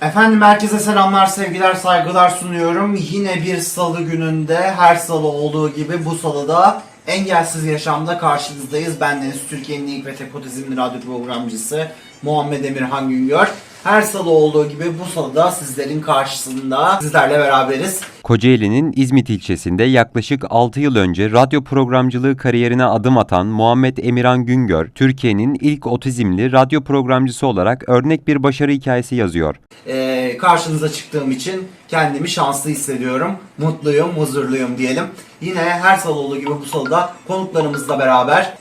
Efendim herkese selamlar, sevgiler, saygılar sunuyorum. Yine bir salı gününde her salı olduğu gibi bu salıda Engelsiz Yaşam'da karşınızdayız. Ben Deniz Türkiye'nin ilk ve tek radyo programcısı Muhammed Emirhan Güngör. Her salı olduğu gibi bu salıda sizlerin karşısında sizlerle beraberiz. Kocaeli'nin İzmit ilçesinde yaklaşık 6 yıl önce radyo programcılığı kariyerine adım atan Muhammed Emirhan Güngör, Türkiye'nin ilk otizmli radyo programcısı olarak örnek bir başarı hikayesi yazıyor. Ee, karşınıza çıktığım için kendimi şanslı hissediyorum. Mutluyum, huzurluyum diyelim. Yine her salı olduğu gibi bu salıda konuklarımızla beraber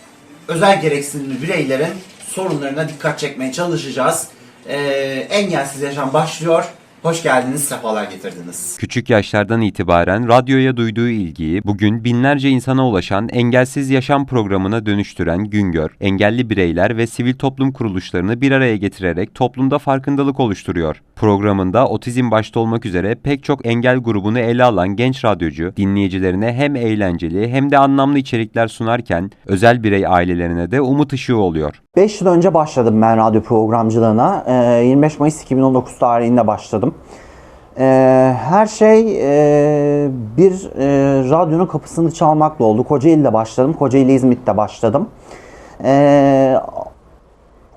özel gereksinimli bireylerin sorunlarına dikkat çekmeye çalışacağız. Ee, engelsiz yaşam başlıyor. Hoş geldiniz, sefalar getirdiniz. Küçük yaşlardan itibaren radyoya duyduğu ilgiyi bugün binlerce insana ulaşan Engelsiz Yaşam programına dönüştüren Güngör, engelli bireyler ve sivil toplum kuruluşlarını bir araya getirerek toplumda farkındalık oluşturuyor. Programında otizm başta olmak üzere pek çok engel grubunu ele alan genç radyocu, dinleyicilerine hem eğlenceli hem de anlamlı içerikler sunarken özel birey ailelerine de umut ışığı oluyor. 5 yıl önce başladım ben radyo programcılığına. Ee, 25 Mayıs 2019 tarihinde başladım. Ee, Her şey e, bir e, radyonun kapısını çalmakla oldu. Kocaeli'de başladım. Kocaeli İzmit'te başladım. Ee,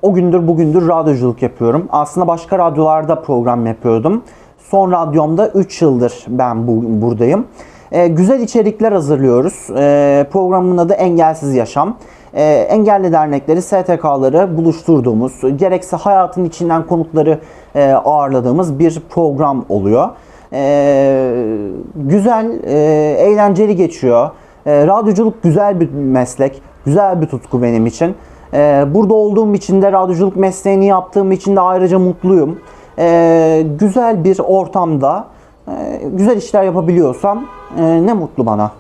O gündür bugündür radyoculuk yapıyorum. Aslında başka radyolarda program yapıyordum. Son radyomda 3 yıldır ben bu, buradayım. Ee, güzel içerikler hazırlıyoruz. Ee, programın adı Engelsiz Yaşam. Ee, engelli dernekleri, STK'ları buluşturduğumuz, gerekse hayatın içinden konukları e, ağırladığımız bir program oluyor. Ee, güzel, e, eğlenceli geçiyor. E, radyoculuk güzel bir meslek, güzel bir tutku benim için. E, burada olduğum için de radyoculuk mesleğini yaptığım için de ayrıca mutluyum. E, güzel bir ortamda e, güzel işler yapabiliyorsam e, ne mutlu bana.